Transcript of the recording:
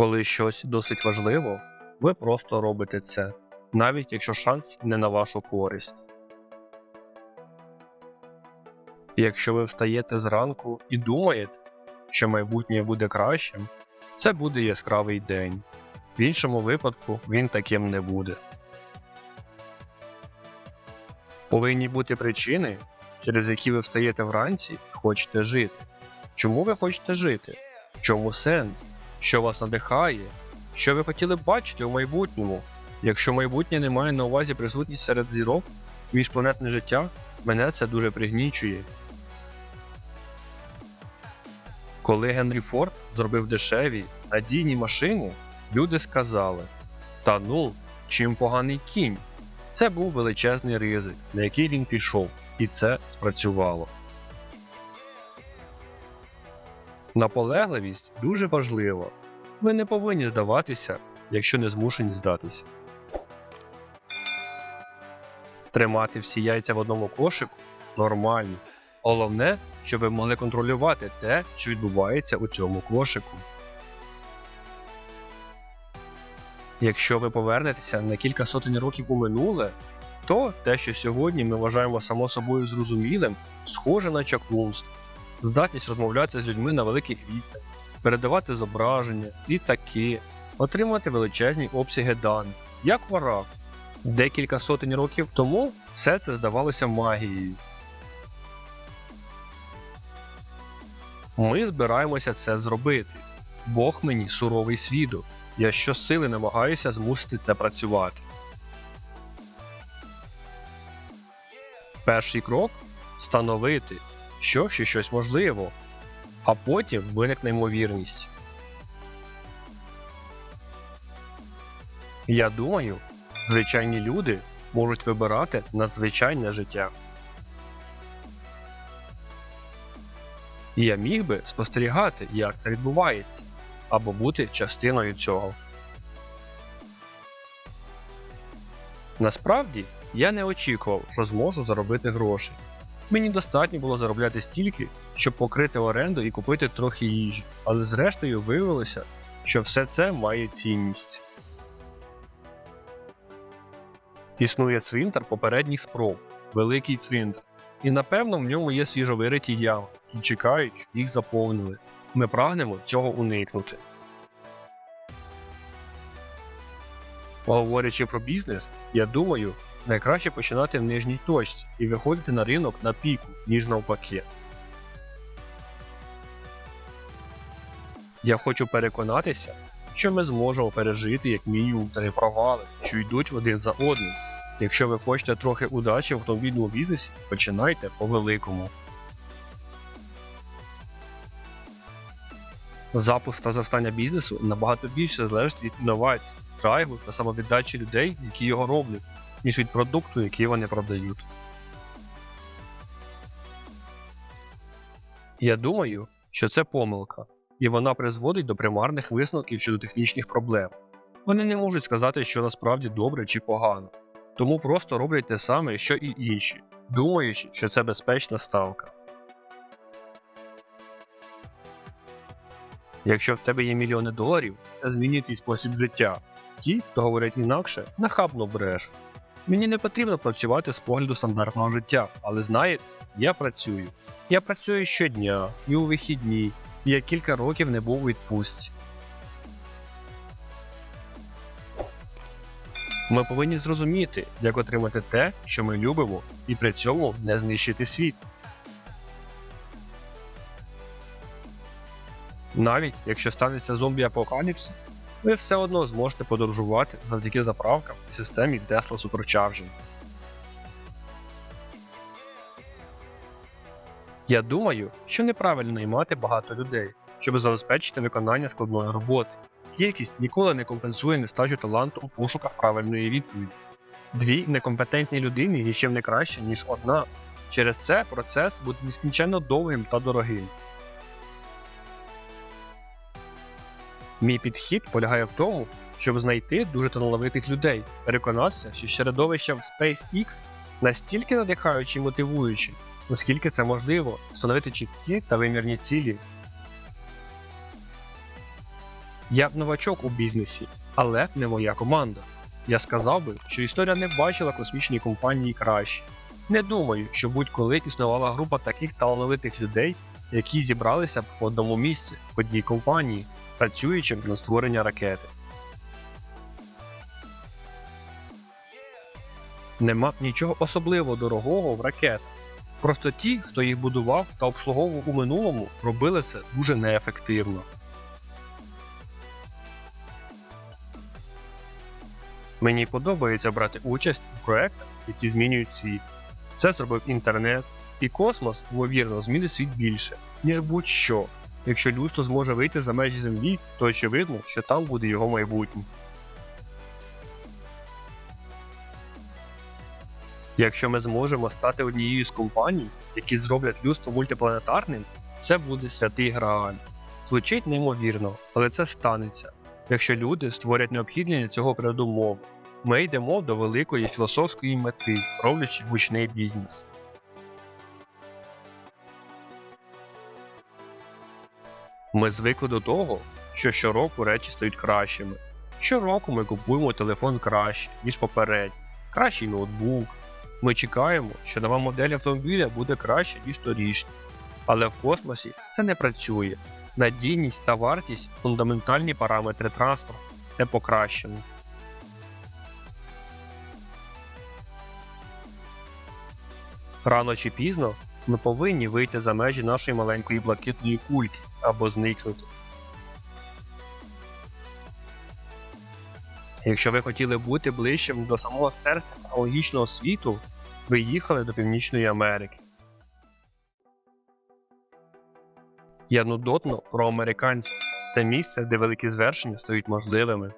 Коли щось досить важливо, ви просто робите це, навіть якщо шанс не на вашу користь. Якщо ви встаєте зранку і думаєте, що майбутнє буде кращим, це буде яскравий день. В іншому випадку він таким не буде. Повинні бути причини, через які ви встаєте вранці і хочете жити. Чому ви хочете жити? В чому сенс? Що вас надихає? Що ви хотіли б бачити у майбутньому? Якщо майбутнє не має на увазі присутність серед зірок, міжпланетне життя, мене це дуже пригнічує. Коли Генрі Форд зробив дешеві, надійні машини, люди сказали: Та ну, чим поганий кінь? Це був величезний ризик, на який він пішов, і це спрацювало. Наполегливість дуже важлива. Ви не повинні здаватися, якщо не змушені здатися. Тримати всі яйця в одному кошику нормально. Головне, щоб ви могли контролювати те, що відбувається у цьому кошику. Якщо ви повернетеся на кілька сотень років у минуле, то те, що сьогодні ми вважаємо само собою зрозумілим, схоже на чаклунство, здатність розмовляти з людьми на великих відстанях, передавати зображення, літаки, отримати величезні обсяги даних, як варак. Декілька сотень років тому все це здавалося магією. Ми збираємося це зробити. Бог мені суровий свідок. Я щосили намагаюся змусити це працювати. Перший крок встановити, що ще щось можливо, а потім виникне ймовірність. Я думаю, звичайні люди можуть вибирати надзвичайне життя. І я міг би спостерігати, як це відбувається, або бути частиною цього. Насправді, я не очікував, що зможу заробити гроші. Мені достатньо було заробляти стільки, щоб покрити оренду і купити трохи їжі, але зрештою виявилося, що все це має цінність. Існує цвинтар попередніх спроб, великий цвинтар, і напевно в ньому є свіжовириті ями, і чекають, їх заповнили. Ми прагнемо цього уникнути. Говорячи про бізнес, я думаю, найкраще починати в нижній точці і виходити на ринок на піку, ніж навпаки. Я хочу переконатися, що ми зможемо пережити як мінімум три провали, що йдуть один за одним. Якщо ви хочете трохи удачі в автомобільному бізнесі, починайте по-великому. Запуск та зростання бізнесу набагато більше залежить від інновацій, драйву та самовіддачі людей, які його роблять, ніж від продукту, який вони продають. Я думаю, що це помилка, і вона призводить до примарних висновків щодо технічних проблем. Вони не можуть сказати, що насправді добре чи погано, тому просто роблять те саме, що і інші, думаючи, що це безпечна ставка. Якщо в тебе є мільйони доларів, це змінює твій спосіб життя. Ті, хто говорять інакше, нахабно бреш. Мені не потрібно працювати з погляду стандартного життя, але знаєте, я працюю. Я працюю щодня і у вихідні, і я кілька років не був у відпустці. Ми повинні зрозуміти, як отримати те, що ми любимо, і при цьому не знищити світ. Навіть якщо станеться зомбі апокаліпсис, ви все одно зможете подорожувати завдяки заправкам і системі Tesla Supercharging. Я думаю, що неправильно наймати багато людей, щоб забезпечити виконання складної роботи. Кількість ніколи не компенсує нестачу таланту у пошуках правильної відповіді. Дві некомпетентні людини нічим не краще, ніж одна. Через це процес буде нескінченно довгим та дорогим. Мій підхід полягає в тому, щоб знайти дуже талановитих людей, переконатися, що середовище в SpaceX настільки надихаючі і мотивуючі, наскільки це можливо, встановити чіткі та вимірні цілі. Я новачок у бізнесі, але не моя команда. Я сказав би, що історія не бачила космічній компанії краще. Не думаю, що будь-коли існувала група таких талановитих людей, які зібралися б в одному місці, в одній компанії, працюючи на створення ракети. Нема нічого особливо дорогого в ракетах. Просто ті, хто їх будував та обслуговував у минулому, робили це дуже неефективно. Мені подобається брати участь у проектах, які змінюють світ. Це зробив інтернет, і космос, ймовірно, змінить світ більше, ніж будь-що. Якщо людство зможе вийти за межі Землі, то очевидно, що там буде його майбутнє. Якщо ми зможемо стати однією з компаній, які зроблять людство мультипланетарним, це буде святий Грааль. Звучить неймовірно, але це станеться, якщо люди створять необхідні для цього передумови. Ми йдемо до великої філософської мети, роблячи гучний бізнес. Ми звикли до того, що щороку речі стають кращими. Щороку ми купуємо телефон краще, ніж попередній, кращий ноутбук. Ми чекаємо, що нова модель автомобіля буде краще, ніж торішня. Але в космосі це не працює. Надійність та вартість фундаментальні параметри транспорту не покращені. Рано чи пізно ми повинні вийти за межі нашої маленької блакитної кульки або зникнути. Якщо ви хотіли бути ближчим до самого серця технологічного світу, ви їхали до Північної Америки. Я нудотно про американців. Це місце, де великі звершення стають можливими.